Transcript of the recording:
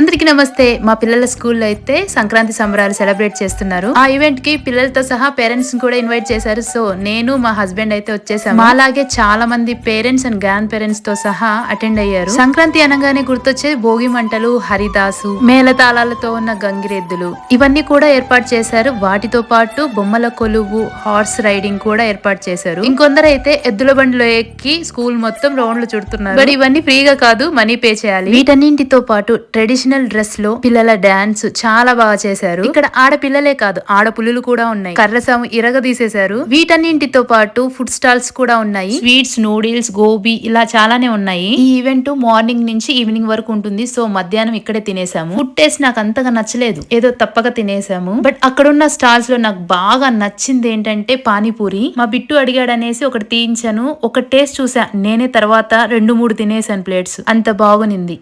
అందరికీ నమస్తే. మా పిల్లల స్కూల్లో అయితే సంక్రాంతి సంబరాలు సెలబ్రేట్ చేస్తున్నారు. ఆ ఈవెంట్కి పిల్లలతో సహా పేరెంట్స్ కూడా ఇన్వైట్ చేశారు. సో నేను మా హస్బెండ్ అయితే వచ్చేసాము. మాలాగే చాలా మంది పేరెంట్స్ అండ్ గ్రాండ్ పేరెంట్స్తో సహా అటెండ్ అయ్యారు. సంక్రాంతి అనగానే గుర్తొచ్చే భోగి మంటలు హరిదాసు మేళతాళాలతో ఉన్న గంగిరెద్దులు. ఇవన్నీ కూడా ఏర్పాటు చేశారు. వాటితో పాటు బొమ్మల కొలువు హార్స్ రైడింగ్ కూడా ఏర్పాటు చేశారు. ఇంకొందరు అయితే ఎద్దుల బండిలో ఎక్కి స్కూల్ మొత్తం రౌండ్లు చుడుతున్నారు. బట్ ఇవన్నీ ఫ్రీగా కాదు మనీ పే చేయాలి. వీటన్నింటితో పాటు ట్రెడిషనల్ డ్రెస్లో పిల్లల డాన్స్ చాలా బాగా చేశారు. ఇక్కడ ఆడపిల్లలే కాదు ఆడపుల్లులు కూడా ఉన్నాయి. కర్రసాము ఇరగ తీసేశారు. వీటన్నింటితో పాటు ఫుడ్ స్టాల్స్ కూడా ఉన్నాయి. స్వీట్స్ నూడిల్స్ గోబీ ఇలా చాలానే ఉన్నాయి. ఈ ఈవెంట్ మార్నింగ్ నుంచి ఈవినింగ్ వరకు ఉంటుంది. సో మధ్యాహ్నం ఇక్కడే తినేసాము. ఫుడ్ టేస్ట్ నాకు అంతగా నచ్చలేదు. ఏదో తప్పక తినేసాము. బట్ అక్కడున్న స్టాల్స్లో నాకు బాగా నచ్చింది ఏంటంటే పానీపూరి. మా బిట్టు అడిగాడు అనేసి ఒకటి తీయించాను. ఒక టేస్ట్ చూసా. నేనే తర్వాత రెండు మూడు తినేసాను ప్లేట్స్ అంత బాగునింది.